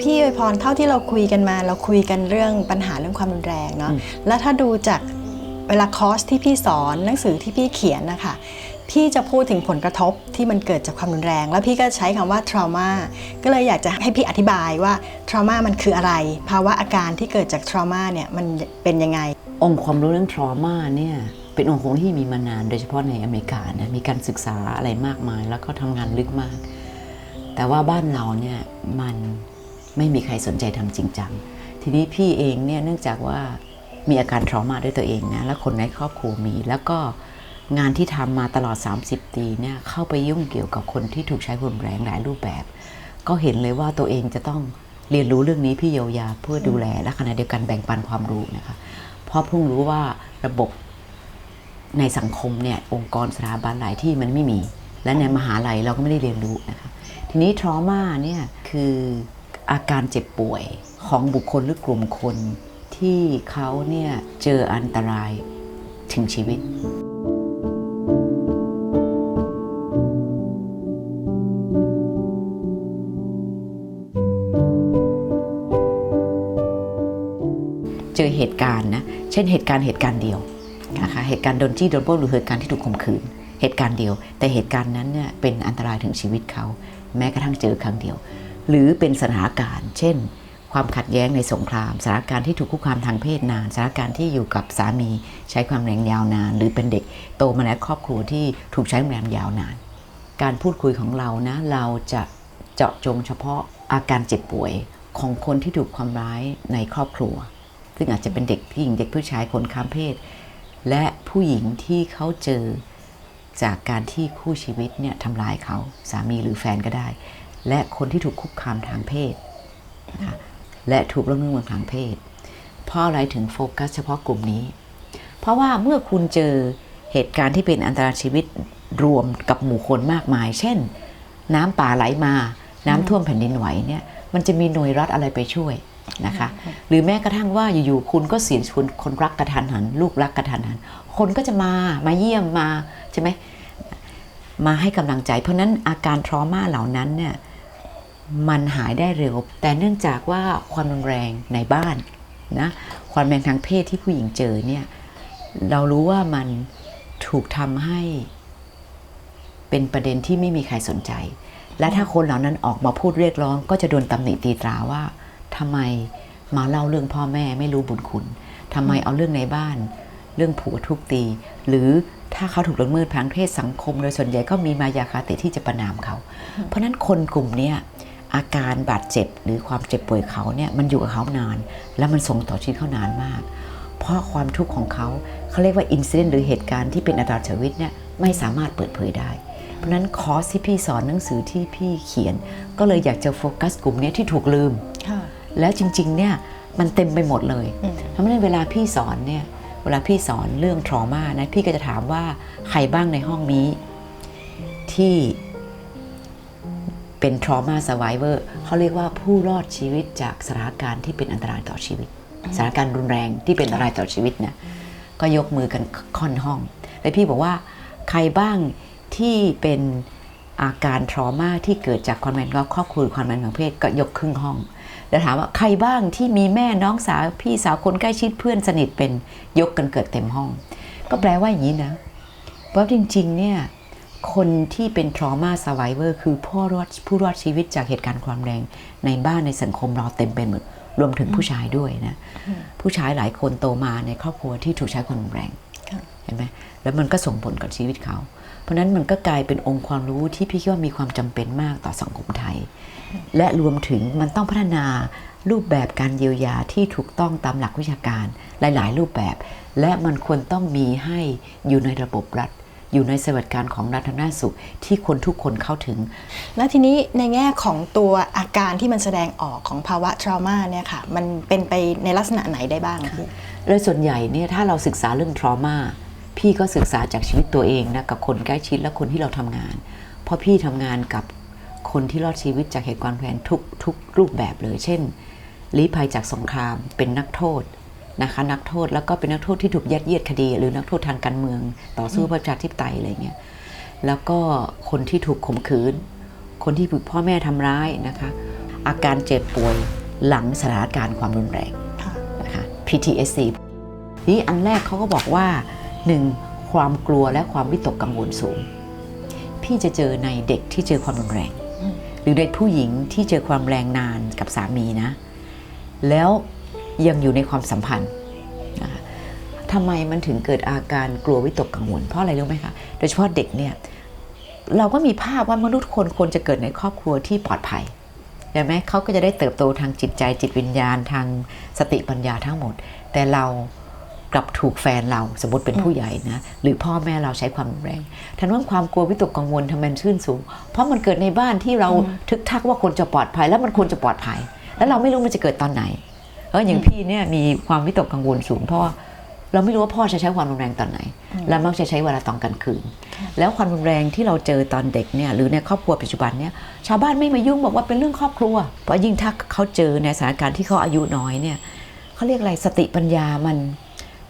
พี่อวยพรเท่าที่เราคุยกันมา เราคุยกันเรื่องปัญหาเรื่องความรุนแรงเนาะแล้วถ้าดูจากเวลาคอร์สที่พี่สอนหนังสือที่พี่เขียนนะคะพี่จะพูดถึงผลกระทบที่มันเกิดจากความรุนแรง แล้วพี่ก็ใช้คำว่า trauma ก็เลยอยากจะให้พี่อธิบายว่า trauma มันคืออะไร ภาวะอาการที่เกิดจาก trauma เนี่ยมันเป็นยังไง องค์ความรู้เรื่อง trauma เนี่ย เป็นองค์ความรู้ที่มีมานานโดยเฉพาะในอเมริกานะมีการศึกษาอะไรมากมาย แล้วก็ทำงานลึกมาก แต่ว่าบ้านเราเนี่ยมันไม่มีใครสนใจทำจริงจังทีนี้พี่เองเนี่ยเนื่องจากว่ามีอาการ trauma ด้วยตัวเองนะและคนในครอบครัวมี แล้วก็งานที่ทำมาตลอด 30 ปีเนี่ยเข้าไปยุ่งเกี่ยวกับคนที่ถูกใช้ความรุนแรงหลายรูปแบบ ก็เห็นเลยว่าตัวเองจะต้องเรียนรู้เรื่องนี้พี่เยียวยาเพื่อดูแลและขณะเดียวกันแบ่งปันความรู้นะคะเพราะเพิ่งรู้ว่าระบบ ในสังคมเนี่ยองค์กรสถาบันหลายที่มันไม่มี และในมหาลัยเราก็ไม่ได้เรียนรู้นะคะทีนี้ทรมาเนี่ยคืออาการเจ็บป่วยของบุคคลหรือกลุ่มคนที่เขาเนี่ยเจออันตรายถึงชีวิตเจอเหตุการณ์นะ เช่นเหตุการณ์เหตุการณ์เดียว นะคะเหตุการณ์โดนจี้โดนปล้นหรือเหตุการณ์ที่ถูกข่มขืน เหตุการณ์เดียว แต่เหตุการณ์นั้นเนี่ยเป็นอันตรายถึงชีวิตเขา แม้กระทั่งเจอครั้งเดียว หรือเป็นสถานการณ์ เช่น ความขัดแย้งในสงครามสถานการณ์ที่ถูกคุกคามทางเพศนานสถานการณ์ที่อยู่กับสามีใช้ความแรงยาวนาน หรือเป็นเด็กโตมาในครอบครัวที่ถูกใช้แรงยาวนาน การพูดคุยของเรานะเราจะเจาะจงเฉพาะอาการเจ็บป่วยของคนที่ถูกความร้ายในครอบครัว ซึ่งอาจจะเป็นเด็กผู้หญิงเด็กผู้ชายคนข้ามเพศ และผู้หญิงที่เขาเจอจากการที่คู่ชีวิตเนี่ยทำร้ายเขาสามีหรือแฟนก็ได้ และคนที่ถูกคุกคามทางเพศนะคะและถูกล่วงละเมิดทางเพศ เพราะอะไรถึงโฟกัสเฉพาะกลุ่มนี้ เพราะว่าเมื่อคุณเจอเหตุการณ์ที่เป็นอันตรายชีวิตรวมกับหมู่คนมากมาย เช่น น้ำป่าไหลมา น้ำท่วมแผ่นดินไหวเนี่ยมันจะมีหน่วยรัฐอะไรไปช่วย นะคะ หรือแม้กระทั่งว่าอยู่ๆคุณก็เสียชวิตคนรักกระทันหัน ลูกรักกระทันหัน คนก็จะมามาเยี่ยมมาใช่ไหมมาให้กำลังใจ เพราะฉะนั้นอาการทรมาเหล่านั้นเนี่ยมันหายได้เร็ว แต่เนื่องจากว่าความรุนแรงในบ้านนะความแรงทางเพศที่ผู้หญิงเจอเนี่ยเรารู้ว่ามันถูกทำให้เป็นประเด็นที่ไม่มีใครสนใจ และถ้าคนเหล่านั้นออกมาพูดเรียกร้อง ก็จะโดนตำหนิตีตราว่า ทำไมมาเล่าเรื่องพ่อแม่ไม่รู้บุญคุณทำไมเอาเรื่องในบ้าน เรื่องผัวทุบตี หรือถ้าเขาถูกละเมิดทางเพศสังคม โดยส่วนใหญ่ก็มีมายาคาติที่จะประนามเขา เพราะฉะนั้นคนกลุ่มเนี้ยอาการบาดเจ็บหรือความเจ็บป่วยเขาเนี่ยมันอยู่กับเขานาน แล้วมันส่งต่อชีวิตเขานานมาก เพราะความทุกข์ของเขาเขาเรียกว่าอินซิเดนต์หรือเหตุการณ์ที่เป็นอันตรายชีวิตเนี่ยไม่สามารถเปิดเผยได้ เพราะฉะนั้นคอร์สที่พี่สอนหนังสือที่พี่เขียน ก็เลยอยากจะโฟกัสกลุ่มเนี้ยที่ถูกลืมค่ะ แล้วจริงๆเนี่ยมันเต็มไปหมดเลยอืมเพราะฉะนั้นเวลาพี่สอนเนี่ยเวลาพี่สอนเรื่องทรมานะพี่ก็จะถามว่าใครบ้างในห้องนี้ ที่เป็น trauma survivor เขาเรียกว่าผู้รอดชีวิตจากสถานการณ์ที่เป็นอันตรายต่อชีวิตสถานการณ์รุนแรงที่เป็นอันตรายต่อชีวิตนะก็ยกมือกันค่อนห้องแล้วพี่บอกว่าใครบ้างที่เป็นอาการทรมาที่เกิดจากความแมนก็ครอบครัวหรือความแมนของเพศก็ยกครึ่งห้อง แล้วถามว่าใครบ้างที่มีแม่น้องสาวพี่สาวคนใกล้ชิดเพื่อนสนิทเป็นยกกันเกิดเต็มห้อง ก็แปลว่าอย่างนี้นะเพราะจริงๆเนี่ยคนที่เป็น trauma survivor คือผู้รอดผู้รอดชีวิตจากเหตุการณ์ความแรงในบ้านในสังคมเราเต็มไปหมดรวมถึงผู้ชายด้วยนะ ผู้ชายหลายคนโตมาในครอบครัวที่ถูกใช้ความรุนแรงเห็นไหมแล้วมันก็ส่งผลกับชีวิตเขา เพราะฉะนั้นมันก็กลายเป็นองค์ความรู้ที่พี่คิดว่ามีความจำเป็นมากต่อสังคมไทย และรวมถึงมันต้องพัฒนารูปแบบการเยียวยาที่ถูกต้องตามหลักวิชาการหลาย ๆ รูปแบบ และมันควรต้องมีให้อยู่ในระบบรัฐ อยู่ในสวัสดิการของรัฐทางด้านสุขที่คนทุกคนเข้าถึง แล้วทีนี้ในแง่ของตัวอาการที่มันแสดงออกของภาวะ trauma เนี่ยค่ะมันเป็นไปในลักษณะไหนได้บ้างอะพี่โดยส่วนใหญ่เนี่ยถ้าเราศึกษาเรื่อง trauma พี่ก็ศึกษาจากชีวิตตัวเองนะกับคนใกล้ชิดและคนที่เราทำงาน เพราะพี่ทำงานกับ คนที่รอดชีวิตจากเหตุการณ์แผนทุกทุกรูปแบบเลย เช่นลี้ภัยจากสงครามเป็นนักโทษนะคะนักโทษแล้วก็เป็นนักโทษที่ถูกยัดเยียดคดี หรือนักโทษทางการเมือง ต่อสู้เพื่อประชาธิปไตยอะไรเงี้ยแล้วก็คนที่ถูกข่มขืน คนที่ถูกพ่อแม่ทำร้ายนะคะ อาการเจ็บป่วยหลังสถานการณ์ความรุนแรงค่ะนะคะ PTSD นี่อันแรกเขาก็บอกว่า 1. ความกลัวและความวิตกกังวลสูง พี่จะเจอในเด็กที่เจอความรุนแรงอืมห รือเด็กผู้หญิงที่เจอความแรงนานกับสามีนะ แล้วยังอยู่ในความสัมพันธ์นะคะทำไมมันถึงเกิดอาการกลัววิตกกังวลเพราะอะไรรู้ไหมคะ โดยเฉพาะเด็กเนี่ยเราก็มีภาพว่ามนุษย์คนควรจะเกิดในครอบครัวที่ปลอดภัยใช่ไหมเขาก็จะได้เติบโตทางจิตใจจิตวิญญาณทางสติปัญญาทั้งหมด แต่เรา กลับถูกแฟนเราสมมติเป็นผู้ใหญ่นะหรือพ่อแม่เราใช้ความรุนแรงทันว่าความกลัววิตกกังวลทำไมมันขึ้นสูง เพราะมันเกิดในบ้านที่เราทึกทักว่าคนจะปลอดภัย แล้วมันควรจะปลอดภัย แล้วเราไม่รู้มันจะเกิดตอนไหนเอออย่างพี่เนี่ยมีความวิตกกังวลสูงเพราะว่าเราไม่รู้ว่าพ่อจะใช้ความรุนแรงตอนไหน และมักจะใช้เวลาตอนกลางคืน แล้วความรุนแรงที่เราเจอตอนเด็กเนี่ยหรือในครอบครัวปัจจุบันเนี่ยชาวบ้านไม่มายุ่งบอกว่าเป็นเรื่องครอบครัว เพราะยิ่งถ้าเขาเจอในสถานการณ์ที่เขาอายุน้อยเนี่ยเขาเรียกอะไรสติปัญญามัน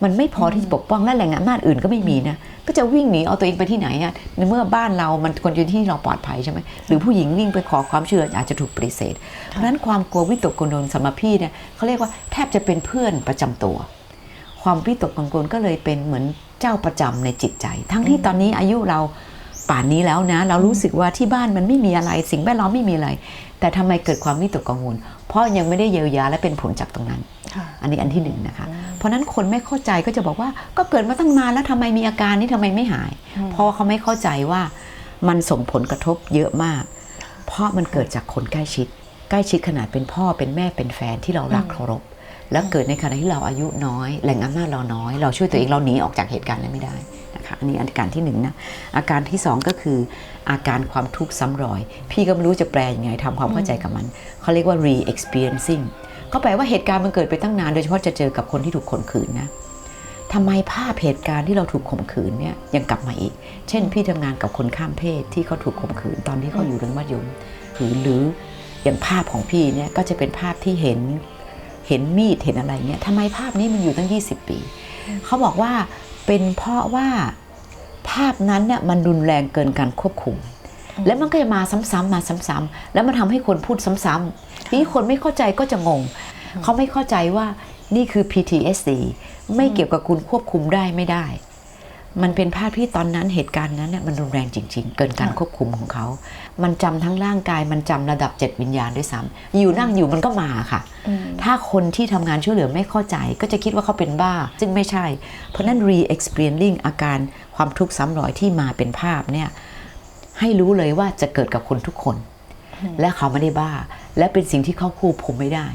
มันไม่พอที่จะปกป้องและแหล่งอำนาจอื่นก็ไม่มีนะก็จะวิ่งหนีเอาตัวเองไปที่ไหนอะในเมื่อบ้านเรามันควรจะที่เราปลอดภัยใช่ไหมหรือผู้หญิงวิ่งไปขอความช่วยเหลืออาจจะถูกปฏิเสธ เพราะฉะนั้นความกลัววิตกกังวลสำหรับพี่เนี่ยเขาเรียกว่าแทบจะเป็นเพื่อนประจำตัว ความวิตกกังวลก็เลยเป็นเหมือนเจ้าประจำในจิตใจ ทั้งที่ตอนนี้อายุเราป่านนี้แล้วนะ เรารู้สึกว่าที่บ้านมันไม่มีอะไร สิ่งแวดล้อมไม่มีอะไร แต่ทำไมเกิดความวิตกกังวล เพราะยังไม่ได้เยียวยาและเป็นผลจากตรงนั้นค่ะอันนี้อันที่หนึ่งนะคะ เพราะฉะนั้นคนไม่เข้าใจก็จะบอกว่าก็เกิดมาตั้งนานแล้วทำไมมีอาการนี้ทำไมไม่หาย เพราะว่าเขาไม่เข้าใจว่ามันส่งผลกระทบเยอะมาก เพราะมันเกิดจากคนใกล้ชิด ใกล้ชิดขนาดเป็นพ่อเป็นแม่เป็นแฟนที่เรารักเคารพ แล้วเกิดในขณะที่เราอายุน้อย แหล่งอำนาจเราน้อย เราช่วยตัวเองเราหนีออกจากเหตุการณ์นั้นไม่ได้นะคะ อันนี้อาการที่หนึ่งนะอาการที่สองก็คืออาการความทุกข์ซ้ำรอย พี่ก็ไม่รู้จะแปลยังไงทำความเข้าใจกับมัน เขาเรียกว่า re-experiencing ก็แปลว่าเหตุการณ์มันเกิดไปตั้งนานโดยเฉพาะจะเจอกับคนที่ถูกข่มขืนนะทำไมภาพเหตุการณ์ที่เราถูกข่มขืนเนี่ยยังกลับมาอีก เช่น พี่ทำงานกับคนข้ามเพศที่เขาถูกข่มขืนตอนที่เขาอยู่เรื่องมัธยมหรือหรืออย่างภาพของพี่เนี่ยก็จะเป็นภาพที่เห็นเห็นมีดเห็นอะไรเนี่ยทำไมภาพนี้มันอยู่ตั้ง 20 ปี เขาบอกว่าเป็นเพราะว่า ภาพนั้นเนี่ยมันรุนแรงเกินการควบคุม แล้วมันก็จะมาซ้ำๆมาซ้ำๆแล้วมันทำให้คนพูดซ้ำๆทีนี้คนไม่เข้าใจก็จะงง เขาไม่เข้าใจว่านี่คือ PTSD ไม่เกี่ยวกับคุณควบคุมได้ไม่ได้ มันเป็นภาพที่ตอนนั้นเหตุการณ์นั้นเนี่ยมันรุนแรงจริง ๆ เกินการควบคุมของเขา มันจำทั้งร่างกาย มันจำระดับเจ็ดวิญญาณด้วยซ้ำอยู่นั่งอยู่มันก็มาค่ะอืมถ้าคนที่ทำงานช่วยเหลือไม่เข้าใจ ก็จะคิดว่าเขาเป็นบ้า ซึ่งไม่ใช่ เพราะฉะนั้น re-experiencing อาการ ความทุกข์ซ้ำรอยที่มาเป็นภาพเนี่ยให้รู้เลยว่าจะเกิดกับคนทุกคน และเขาไม่ได้บ้า และเป็นสิ่งที่เขาควบคุมไม่ได้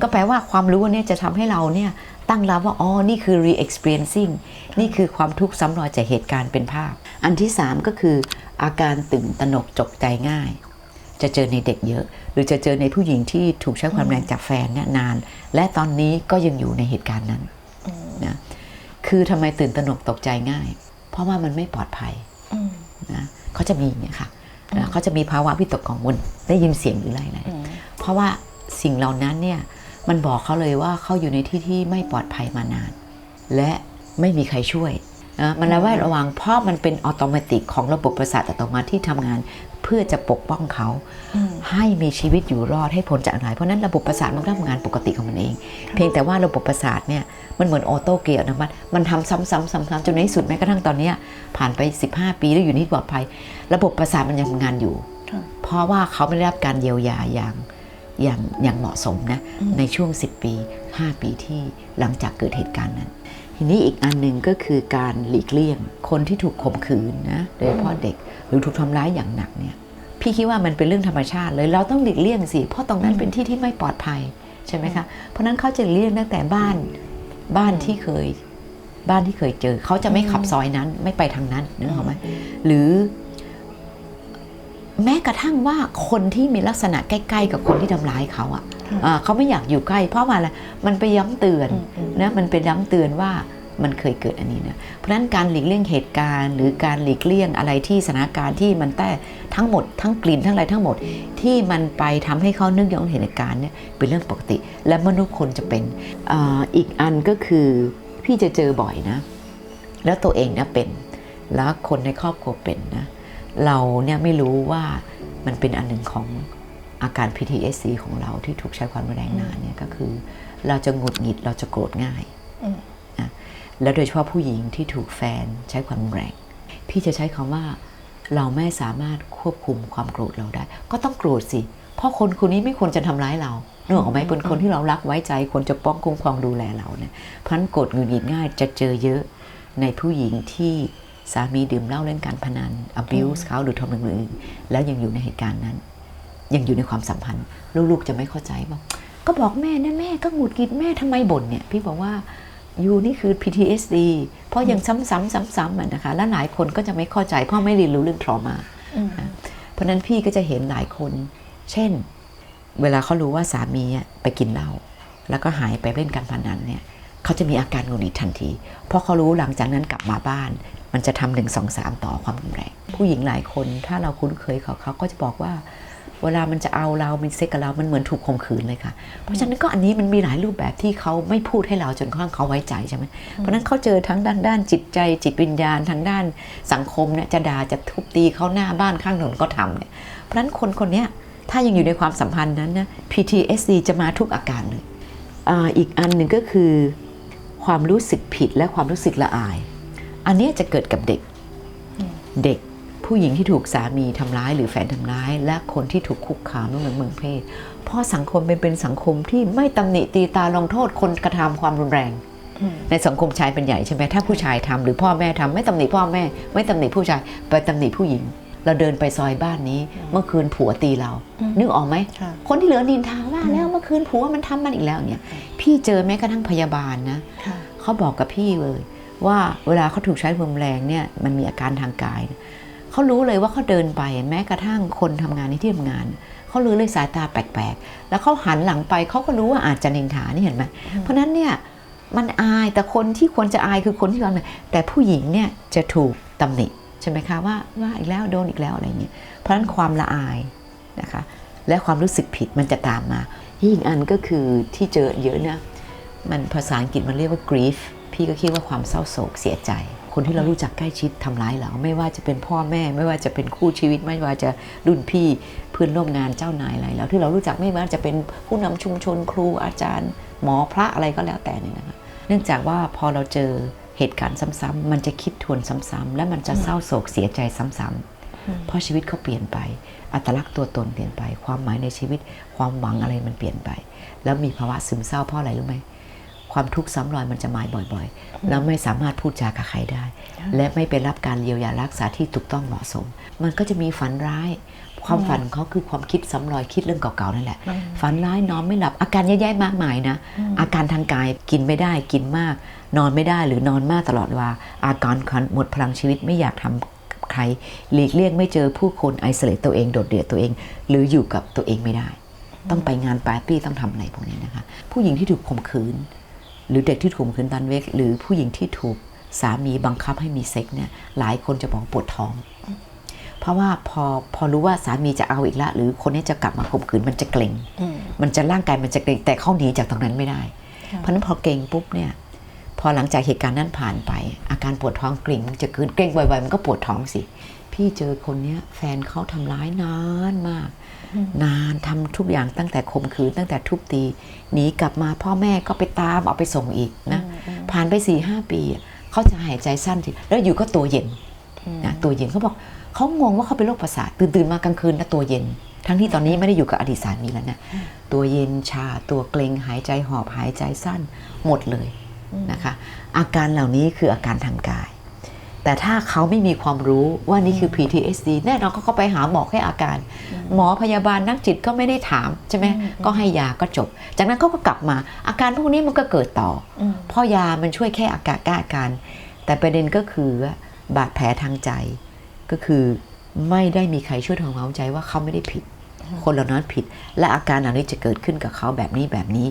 ก็แปลว่าความรู้อันเนี้จะทำให้เราเนี่ยตั้งรับว่าอ๋อนี่คือ re-experiencing นี่คือความทุกข์ซ้ำรอยจากเหตุการณ์เป็นภาพ อันที่ 3 ก็คืออาการตื่นตระหนกจกใจง่าย จะเจอในเด็กเยอะ หรือจะเจอในผู้หญิงที่ถูกใช้ความแรงจากแฟนเนี่ยนาน และตอนนี้ก็ยังอยู่ในเหตุการณ์นั้นนะคือทำไมตื่นตระหนกตกใจง่าย เพราะว่ามันไม่ปลอดภัยอืมนะเขาจะมีอย่างเงี้ยค่ะนะเขาจะมีภาวะวิตกกังวลได้ยินเสียงหรืออะไรอะไรอืมเพราะว่าสิ่งเหล่านั้นเนี่ยมันบอกเขาเลยว่าเขาอยู่ในที่ที่ไม่ปลอดภัยมานาน และไม่มีใครช่วย นะมันระแวดระวังเพราะมันเป็นอัตโนมัติของระบบประสาทอัตโนมัติที่ทำงานเพื่อจะปกป้องเขาอืมให้มีชีวิตอยู่รอดให้พ้นจากอันตรายเพราะฉะนั้นระบบประสาทมันก็ทำงานปกติของมันเอง เพียงแต่ว่าระบบประสาทเนี่ยมันเหมือนออโต้เกียร์นะมันมันทำซ้ำๆซ้ำๆจนในที่สุดแม้กระทั่งตอนเนี้ยผ่านไป 15 ปีแล้วอยู่ในที่ปลอดภัย ระบบประสาทมันยังทำงานอยู่ค่ะเพราะว่าเขาไม่ได้รับการเยียวยาอย่างอย่างอย่างเหมาะสมนะในช่วง 10 ปี 5 ปีที่หลังจากเกิดเหตุการณ์นั้น ทีนี้อีกอันหนึ่งก็คือการหลีกเลี่ยงคนที่ถูกข่มขืนนะโดยเฉพาะเด็กหรือถูกทำร้ายอย่างหนักเนี่ยพี่คิดว่ามันเป็นเรื่องธรรมชาติเลยเราต้องหลีกเลี่ยงสิเพราะตรงนั้นเป็นที่ที่ไม่ปลอดภัยใช่ไหมคะเพราะนั้นเขาจะเลี่ยงตั้งแต่บ้านบ้านที่เคยบ้านที่เคยเจอ เขาจะไม่ขับซอยนั้นไม่ไปทางนั้นนึกออกไหมหรือ แม้กระทั่งว่าคนที่มีลักษณะใกล้ ๆ กับคนที่ทำร้ายเขาอะค่ะอ่าเขาไม่อยากอยู่ใกล้ เพราะว่าอะไรมันไปย้ำเตือนอืมอืมนะมันไปย้ำเตือนว่ามันเคยเกิดอันนี้นะเพราะฉะนั้นการหลีกเลี่ยงเหตุการณ์ หรือการหลีกเลี่ยงอะไรที่สถานการณ์ที่มันแต่ทั้งหมดทั้งกลิ่นทั้งอะไรทั้งหมด ที่มันไปทำให้เขานึกย้อนเหตุการณ์เนี่ยเป็นเรื่องปกติ และมนุษย์คนจะเป็นอาอีกอันก็คือพี่จะเจอบ่อยนะ แล้วตัวเองเนี่ยเป็นแล้วคนในครอบครัวเป็นนะ เราเนี่ยไม่รู้ว่ามันเป็นอันหนึ่งของอาการ PTSD ของเราที่ถูกใช้ความรุนแรงนานเนี่ยก็คือ เราจะหงุดหงิดเราจะโกรธง่ายอืมนะแล้วโดยเฉพาะผู้หญิงที่ถูกแฟนใช้ความรุนแรง พี่จะใช้คำว่าเราไม่สามารถควบคุมความโกรธเราได้ ก็ต้องโกรธสิ เพราะคนคนนี้ไม่ควรจะทำร้ายเรานึกออกไหมเป็นคนที่เรารักไว้ใจควรจะป้องคุ้มครองดูแลเราเนี่ยเพราะฉะนั้นโกรธหงุดหงิดง่ายจะเจอเยอะในผู้หญิงที่ สามีดื่มเหล้าเล่นการพนัน abuse เขาหรือทำอย่างอื่นแล้วยังอยู่ในเหตุการณ์นั้น ยังอยู่ในความสัมพันธ์ ลูกๆจะไม่เข้าใจบอกก็บอกแม่นะแม่ก็หงุดหงิดแม่ทำไมบ่นเนี่ยพี่บอกว่ายูนี่คือ PTSD เพราะยังซ้ำๆซ้ำๆอะนะคะและหลายคนก็จะไม่เข้าใจเพราะไม่เรียนรู้เรื่อง trauma อืมเพราะฉะนั้นพี่ก็จะเห็นหลายคน เช่น เวลาเขารู้ว่าสามีอะไปกินเหล้าแล้วก็หายไปเล่นการพนันเนี่ยเขาจะมีอาการหงุดหงิดทันที เพราะเขารู้หลังจากนั้นกลับมาบ้าน มันจะทำหนึ่งสองสามต่อความรุนแรงผู้หญิงหลายคนถ้าเราคุ้นเคยเขาเขาก็จะบอกว่า เวลามันจะเอาเรามันเซ็กกับเรา มันเหมือนถูกข่มขืนเลยค่ะ เพราะฉะนั้นก็อันนี้มันมีหลายรูปแบบที่เขาไม่พูดให้เราจนกระทั่งเขาไว้ใจใช่ไหมเพราะนั้นเขาเจอทั้งด้านด้านจิตใจจิตวิญญาณทั้งด้านสังคมเนี่ยจะด่าจะทุบตีเขาหน้าบ้านข้างถนนก็ทำเนี่ยเพราะฉะนั้นคนคนเนี้ยถ้ายังอยู่ในความสัมพันธ์นั้นนะ PTSD จะมาทุกอาการเลยอาอีกอันหนึ่งก็คือ ความรู้สึกผิดและความรู้สึกละอาย อันเนี้ยจะเกิดกับเด็ก เด็กผู้หญิงที่ถูกสามีทำร้ายหรือแฟนทำร้าย และคนที่ถูกคุกคามเรื่องเมืองเพศ เพราะสังคมเป็นเป็นสังคมที่ไม่ตำหนิตีตาลงโทษคนกระทำความรุนแรงอืมในสังคมชายเป็นใหญ่ใช่ไหมถ้าผู้ชายทำหรือพ่อแม่ทำไม่ตำหนิพ่อแม่ ไม่ตำหนิผู้ชายไปตำหนิผู้หญิง เราเดินไปซอยบ้านนี้ เมื่อคืนผัวตีเรา นึกออกไหมค่ะคนที่เหลือนินทาว่าแล้วเมื่อคืนผัวมันทำมันอีกแล้วเนี่ยพี่เจอแม้กระทั่งพยาบาลนะค่ะเขาบอกกับพี่เลย ว่าเวลาเขาถูกใช้ความรุนแรงเนี่ยมันมีอาการทางกายเนี่ยเขารู้เลยว่าเขาเดินไปแม้กระทั่งคนทำงานในที่ทำงาน เขารู้เลยสายตาแปลกๆ แล้วเขาหันหลังไปเขาก็รู้ว่าอาจจะนินทานี่เห็นไหมเพราะฉะนั้นเนี่ยมันอายแต่คนที่ควรจะอายคือคนที่ยอมแต่ผู้หญิงเนี่ยจะถูกตำหนิใช่ไหมคะว่าว่าอีกแล้วโดนอีกแล้วอะไรเงี้ยเพราะฉะนั้นความละอายนะคะและความรู้สึกผิดมันจะตามมา อีกอันก็คือที่เจอเยอะนะมันภาษาอังกฤษมันเรียกว่า grief พี่ก็คิดว่าความเศร้าโศกเสียใจ คนที่เรารู้จักใกล้ชิดทำร้ายเราไม่ว่าจะเป็นพ่อแม่ ไม่ว่าจะเป็นคู่ชีวิต ไม่ว่าจะรุ่นพี่เพื่อนร่วมงานเจ้านายอะไรแล้วที่เรารู้จักไม่ว่าจะเป็นผู้นำชุมชนครูอาจารย์ หมอพระอะไรก็แล้วแต่นี่นะคะเนื่องจากว่าพอเราเจอเหตุการณ์ซ้ำๆมันจะคิดทวนซ้ำๆและมันจะเศร้าโศกเสียใจซ้ำๆเพราะชีวิตเขาเปลี่ยนไป อัตลักษณ์ตัวตนเปลี่ยนไป ความหมายในชีวิตความหวังอะไรมันเปลี่ยนไป แล้วมีภาวะซึมเศร้าเพราะอะไรรู้ไหม ความทุกข์ซ้ำรอยมันจะมาบ่อยๆ แล้วไม่สามารถพูดจากับใครได้ และไม่ไปรับการเยียวยารักษาที่ถูกต้องเหมาะสม มันก็จะมีฝันร้าย ความฝันของเขาคือความคิดซ้ำรอยคิดเรื่องเก่าๆนั่นแหละ ฝันร้ายนอนไม่หลับอาการแย่ๆมากมายนะ อาการทางกายกินไม่ได้กินมาก นอนไม่ได้หรือนอนมากตลอดเวลาอาการหมดพลังชีวิตไม่อยากทำกับใครหลีกเลี่ยงไม่เจอผู้คนไอโซเลตตัวเองโดดเดี่ยวตัวเอง หรืออยู่กับตัวเองไม่ได้ ต้องไปงานปาร์ตี้ต้องทำอะไรพวกนี้นะคะ ผู้หญิงที่ถูกข่มขืน หรือเด็กที่ถูกข่มขืนตอนเล็กหรือผู้หญิงที่ถูกสามีบังคับให้มีเซ็กเนี่ยหลายคนจะบอกปวดท้อง เพราะว่าพอพอรู้ว่าสามีจะเอาอีกละ หรือคนนี้จะกลับมาข่มขืนมันจะเกร็งอืมมันจะร่างกายมันจะเกร็งแต่เขาหนีจากตรงนั้นไม่ได้ค่ะเพราะฉะนั้นพอเกร็งปุ๊บเนี่ยพอหลังจากเหตุการณ์นั้นผ่านไป อาการปวดท้องเกร็งมันจะขึ้นเกร็งบ่อยๆมันก็ปวดท้องสิ พี่เจอคนเนี้ยแฟนเขาทำร้ายนานมาก นานทำทุกอย่างตั้งแต่ข่มขืนตั้งแต่ทุบตีหนีกลับมาพ่อแม่ก็ไปตามเอาไปส่งอีกนะผ่านไป4ี่ห้าปีอะเขาจะหายใจสั้นทีแล้วอยู่ก็ตัวเย็นนะตัวเย็นเขาบอกเขางงว่าเขาเป็นโรคประสาทตื่นตื่นๆมากลางคืนแล้วตัวเย็น ทั้งที่ตอนนี้ไม่ได้อยู่กับอดีตสามีแล้วนะตัวเย็นชาตัวเกรงหายใจหอบหายใจสั้นหมดเลยนะคะ อาการเหล่านี้คืออาการทางกาย แต่ถ้าเขาไม่มีความรู้ว่านี่คือ PTSD แน่นอนเขาก็ไปหาหมอแค่อาการ หมอพยาบาลนักจิตก็ไม่ได้ถามใช่ไหมก็ให้ยาก็จบ จากนั้นเขาก็กลับมา อาการพวกนี้มันก็เกิดต่ออมเพราะยามันช่วยแค่อาการแก้อาการ แต่ประเด็นก็คือว่าบาดแผลทางใจ ก็คือไม่ได้มีใครช่วยทำความเข้าใจว่าเขาไม่ได้ผิด คนเหล่านั้นผิด และอาการเหล่านี้จะเกิดขึ้นกับเขาแบบนี้แบบนี้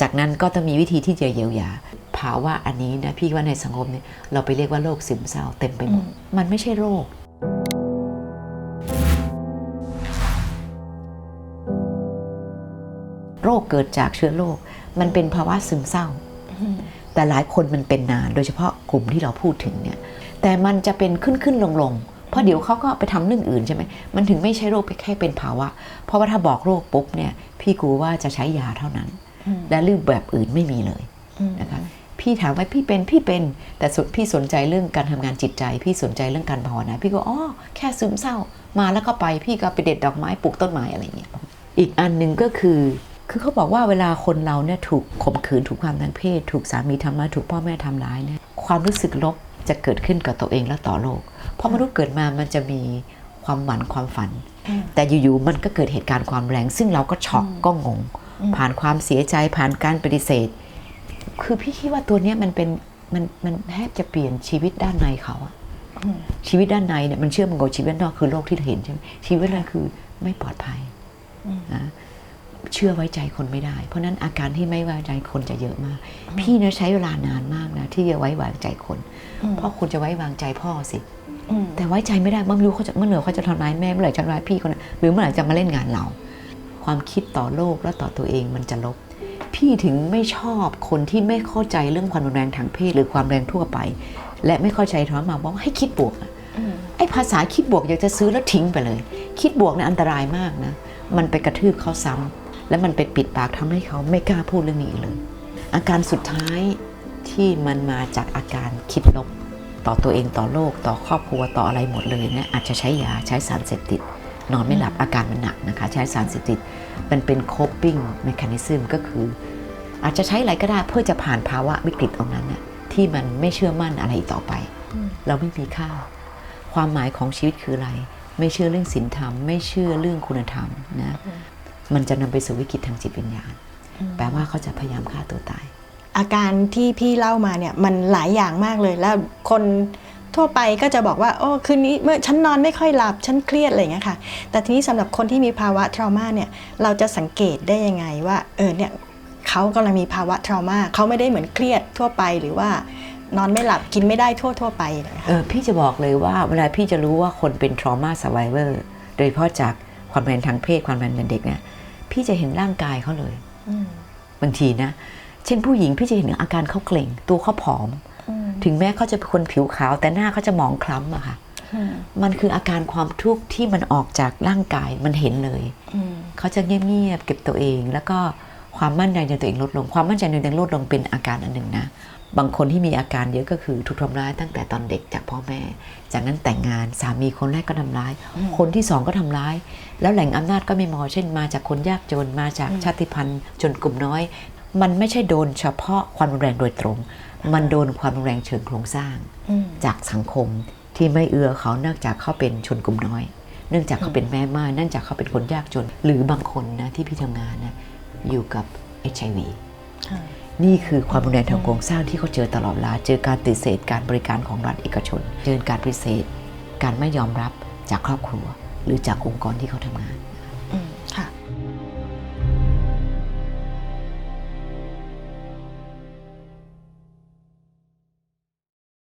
จากนั้นก็ต้องมีวิธีที่จะเยียวยา ภาวะอันนี้นะพี่ว่าในสังคมเนี่ยเราไปเรียกว่าโรคซึมเศร้าเต็มไปหมด มันไม่ใช่โรค โรคเกิดจากเชื้อโรค มันเป็นภาวะซึมเศร้า แต่หลายคนมันเป็นนาน โดยเฉพาะกลุ่มที่เราพูดถึงเนี่ย แต่มันจะเป็นขึ้นขึ้นลงลงเพราะเดี๋ยวเขาก็ไปทำเรื่องอื่นใช่ไหม มันถึงไม่ใช่โรคแค่เป็นภาวะ เพราะว่าถ้าบอกโรคปุ๊บเนี่ย พี่กลัวว่าจะใช้ยาเท่านั้นอืมและรูปแบบอื่นไม่มีเลยอืมนะคะ พี่ถามว่าพี่เป็นพี่เป็น แต่สุดพี่สนใจเรื่องการทำงานจิตใจ พี่สนใจเรื่องการภาวนาพี่ก็อ๋อแค่ซึมเศร้ามาแล้วก็ไปพี่ก็ไปเด็ดดอกไม้ปลูกต้นไม้อะไรอย่างเงี้ยอีกอันหนึ่งก็คือคือเขาบอกว่าเวลาคนเราเนี่ยถูกข่มขืนถูกความทางเพศ ถูกสามีทำร้ายถูกพ่อแม่ทำร้ายเนี่ยความรู้สึกลบจะเกิดขึ้นกับตัวเองและต่อโลก เพราะมนุษย์เกิดมามันจะมีความหวังความฝันอืมแต่อยู่ๆมันก็เกิดเหตุการณ์ความแรง ซึ่งเราก็ช็อกก็งง ผ่านความเสียใจผ่านการปฏิเสธ คือพี่คิดว่าตัวเนี้ยมันเป็นมันมันแทบจะเปลี่ยนชีวิตด้านในเขาอะชีวิตด้านในเนี่ยมันเชื่อมกับชีวิตด้านนอกคือโลกที่เราเห็นใช่ไหมชีวิตด้านในคือไม่ปลอดภัยนะเชื่อไว้ใจคนไม่ได้ เพราะฉะนั้นอาการที่ไม่ไว้ใจคนจะเยอะมาก พี่เนี่ยใช้เวลานานมากนะที่จะไว้วางใจคนเพราะคุณจะไว้วางใจพ่อสิอืมแต่ไว้ใจไม่ได้เมื่อไม่รู้เขาจะเมื่อไหร่เขาจะทำร้ายแม่เมื่อไหร่จะทำร้ายพี่คนนั้นหรือเมื่อไหร่จะมาเล่นงานเรา ความคิดต่อโลกและต่อตัวเองมันจะลบ พี่ถึงไม่ชอบคนที่ไม่เข้าใจเรื่องความรุนแรงทางเพศหรือความแรงทั่วไป และไม่เข้าใจธรรมะบอกว่าให้คิดบวกอะไอ้ภาษาคิดบวกอยากจะซื้อแล้วทิ้งไปเลย คิดบวกเนี่ยอันตรายมากนะมันไปกระทืบเขาซ้ำและมันไปปิดปากทำให้เขาไม่กล้าพูดเรื่องนี้อีกเลย อาการสุดท้ายที่มันมาจากอาการคิดลบต่อตัวเองต่อโลก ต่อครอบครัวต่ออะไรหมดเลยเนี่ยอาจจะใช้ยาใช้สารเสพติด นอนไม่หลับอาการมันหนักนะคะ ใช้สารเสพติด มันเป็น coping mechanism ก็คือ อาจจะใช้อะไรก็ได้เพื่อจะผ่านภาวะวิกฤตตรงนั้นน่ะที่มันไม่เชื่อมั่นอะไรอีกต่อไป เราไม่มีค่า ความหมายของชีวิตคืออะไร ไม่เชื่อเรื่องศีลธรรม ไม่เชื่อเรื่องคุณธรรมนะมันจะนำไปสู่วิกฤตทางจิตวิญญาณ แปลว่าเขาจะพยายามฆ่าตัวตาย อาการที่พี่เล่ามาเนี่ยมันหลายอย่างมากเลยแล้วคน ทั่วไปก็จะบอกว่าโอ้คืนนี้เมื่อฉันนอนไม่ค่อยหลับฉันเครียดอะไรอย่างเงี้ยค่ะ แต่ทีนี้สำหรับคนที่มีภาวะทรมาเนี่ยเราจะสังเกตได้ยังไงว่าเออเนี่ยเขากำลังมีภาวะทรมาเขาไม่ได้เหมือนเครียดทั่วไปหรือว่านอนไม่หลับกินไม่ได้ทั่วทั่วๆไปเลยค่ะเออพี่จะบอกเลยว่าเวลาพี่จะรู้ว่าคนเป็น trauma survivor โดยเฉพาะจากความแรงทางเพศความแรงในเด็กเนี่ยพี่จะเห็นร่างกายเขาเลยอืมบางทีนะ เช่นผู้หญิงพี่จะเห็นอาการเขาเกร็งตัวเขาผอมอืม ถึงแม้เขาจะเป็นคนผิวขาว แต่หน้าเขาจะหมองคล้ำอะค่ะอืมมันคืออาการความทุกข์ที่มันออกจากร่างกายมันเห็นเลยอืมเขาจะเงียบๆเก็บตัวเอง แล้วก็ความมั่นใจในตัวเองลดลง ความมั่นใจในตัวเองลดลงเป็นอาการอันหนึ่งนะบางคนที่มีอาการเยอะก็คือถูกทำร้ายตั้งแต่ตอนเด็กจากพ่อแม่ จากนั้นแต่งงานสามีคนแรกก็ทำร้าย คนที่สองก็ทำร้าย แล้วแหล่งอำนาจก็ไม่มอเช่นมาจากคนยากจนมาจากชาติพันธุ์ จนกลุ่มน้อย มันไม่ใช่โดนเฉพาะความรุนแรงโดยตรง มันโดนความรุนแรงเชิงโครงสร้างอืมจากสังคมที่ไม่เอื้อเขาเนื่องจากเขาเป็นชนกลุ่มน้อย เนื่องจากเขาเป็นแม่ไม้เนื่องจากเขาเป็นคนยากจน หรือบางคนนะที่พี่ทำงานนะอยู่กับ HIV ค่ะนี่คือความรุนแรงทางโครงสร้างที่เขาเจอตลอดเวลา เจอการปฏิเสธการบริการของรัฐเอกชน เจอการปฏิเสธ การไม่ยอมรับจากครอบครัว หรือจากองค์กรที่เขาทำงาน